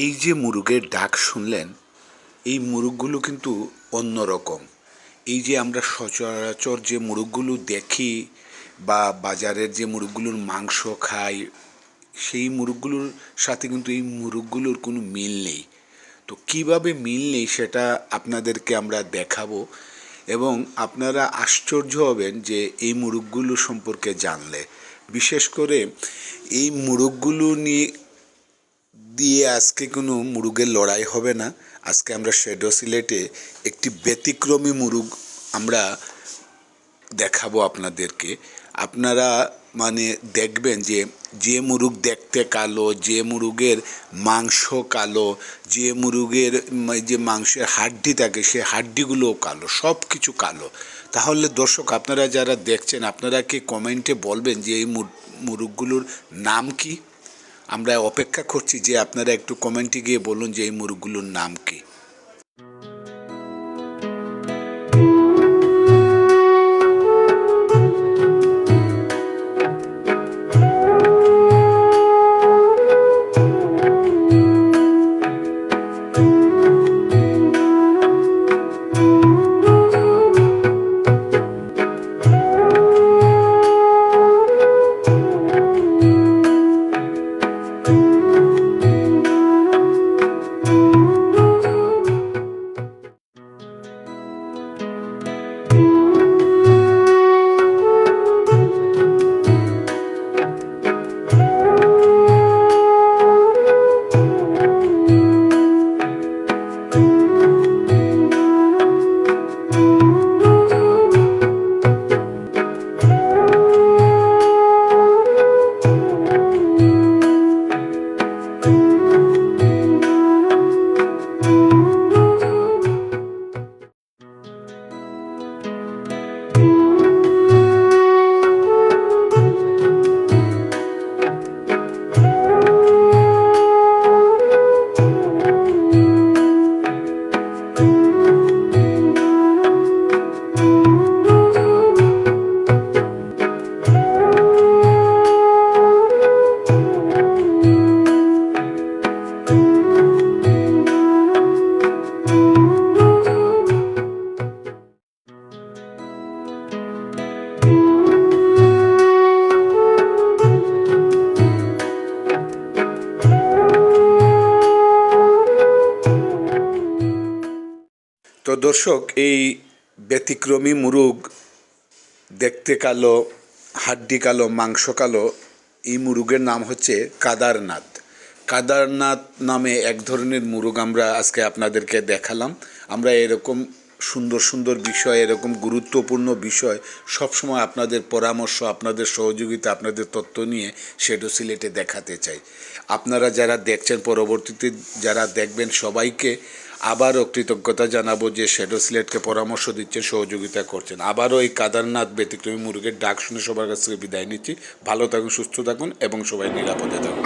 এই যে মুরগের ডাক শুনলেন, এই মুরগগুলো কিন্তু অন্য রকম। এই যে আমরা সচরাচর যে মুরগগুলো দেখি বা বাজারের যে মুরগগুলোর মাংস খাই, সেই মুরগগুলোর সাথে কিন্তু এই মুরগগুলোর কোনো মিল নেই। তো কীভাবে মিল নেই সেটা আপনাদেরকে আমরা দেখাবো এবং আপনারা আশ্চর্য হবেন যে এই মুরগগুলো সম্পর্কে জানলে। বিশেষ করে এই মুরগগুলো নিয়ে দিয়ে আজকে কোনো মুরুগের লড়াই হবে না। আজকে আমরা শেডো সিলেটে একটি ব্যতিক্রমী মুরুগ আমরা দেখাবো আপনাদেরকে। আপনারা মানে দেখবেন যে যে মুরুগ দেখতে কালো, যে মুরুগের মাংস কালো, যে মুরুগের যে মাংসের হাড্ডি থাকে, সে হাড্ডিগুলোও কালো সব কিছু কালো। তাহলে দর্শক, আপনারা যারা দেখছেন, আপনারা কি কমেন্টে বলবেন যে এই মুর- মুরুগগুলোর নাম কি? আমরা অপেক্ষা করছি যে আপনারা একটু কমেন্টে গিয়ে বলুন যে এই মুরগগুলোর নাম কি। তো দর্শক, এই ব্যতিক্রমী মুরুগ, দেখতে কালো, হাড্ডি কালো, মাংস কালো, এই মুরুগের নাম হচ্ছে কাদারনাথ। কাদারনাথ নামে এক ধরনের মুরুগ আমরা আজকে আপনাদেরকে দেখালাম। আমরা এরকম সুন্দর সুন্দর বিষয়, এরকম গুরুত্বপূর্ণ বিষয় সবসময় আপনাদের পরামর্শ, আপনাদের সহযোগিতা, আপনাদের তথ্য নিয়ে শেডো সিলেটে দেখাতে চাই। আপনারা যারা দেখছেন, পরবর্তীতে যারা দেখবেন, সবাইকে আবারও কৃতজ্ঞতা জানাব যে শ্যাডো সিলেটকে পরামর্শ দিচ্ছেন সহযোগিতা করছেন। আবারও এই কাদারনাথ ব্যতিক্রমী মুরগের ডাক শুনে সবার কাছ থেকে বিদায় নিচ্ছি। ভালো থাকুন, সুস্থ থাকুন এবং সবাই নিরাপদে থাকুন।